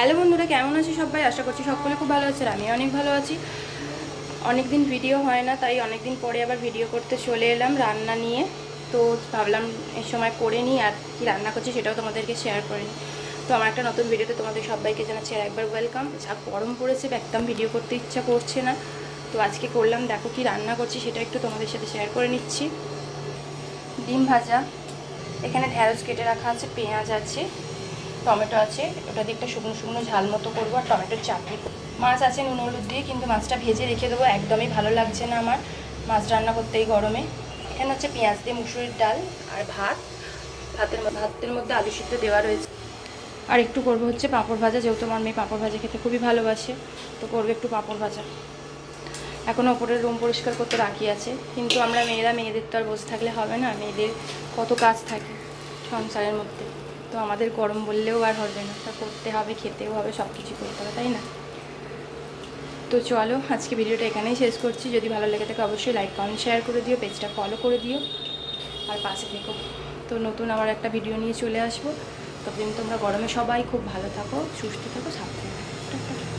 Hello বন্ধুরা, কেমন আছো সবাই? আশা করছি সকলে খুব ভালো আছে আমি অনেক ভালো আছি। অনেক দিন ভিডিও হয় না, তাই অনেক দিন পরে আবার ভিডিও করতে চলে এলাম রান্না নিয়ে। তো ভাবলাম এই সময় করে নিই, আর কি রান্না করছি সেটাও তোমাদেরকে শেয়ার করে নিই। তো আমার একটা নতুন ভিডিওতে তোমাদের সবাইকে জানাচ্ছি, আর একবার ওয়েলকাম যা গরম পড়েছে, একদম ভিডিও করতে ইচ্ছা করছে না। তো আজকে করলাম, দেখো কি রান্না করছি সেটা একটু তোমাদের সাথে শেয়ার করে নিচ্ছি। ডিম ভাজা, এখানে ঢ্যাঁড়স কেটে রাখা আছে, পেঁয়াজ আছে। টমেটো আছে, ওটা দিয়ে একটা শুকনো শুকনো ঝাল মতো করব আর টমেটোর চাটনি। মাছ আছে নুন, হলুদ দিয়ে, কিন্তু মাছটা ভেজে রেখে দেবো, একদমই ভালো লাগছে না আমার। মাছ রান্না করতে এই গরমে। এখানে হচ্ছে পেঁয়াজ দিয়ে মুসুরির ডাল আর ভাত। ভাতের ভাতের মধ্যে আলু সিদ্ধ দেওয়া রয়েছে। আর একটু করব হচ্ছে পাঁপড় ভাজা, যেহেতু আমার মেয়ে পাঁপড় ভাজা খেতে খুবই ভালোবাসে, তো করব একটু পাঁপড় ভাজা। এখনও ওপরের রুম পরিষ্কার করতে বাকি আছে, কিন্তু আমরা মেয়েরা, মেয়েদের তো আর বসে থাকলে হবে না, মেয়েদের কত কাজ থাকে সংসারের মধ্যে। তো আমাদের গরম বললেও আর হবে না। তা করতে হবে, খেতেও হবে সব কিছু করতে হবে, তাই না? তো চলো, আজকে ভিডিওটা এখানেই শেষ করছি। যদি ভালো লেগে থাকে অবশ্যই লাইক কমেন্ট শেয়ার করে দিও পেজটা ফলো করে দিও। আর পাশে থেকো। তো নতুন আবার একটা ভিডিও নিয়ে চলে আসব। ততদিন তোমরা গরমে সবাই খুব ভালো থাকো, সুস্থ থাকো, সাবধানে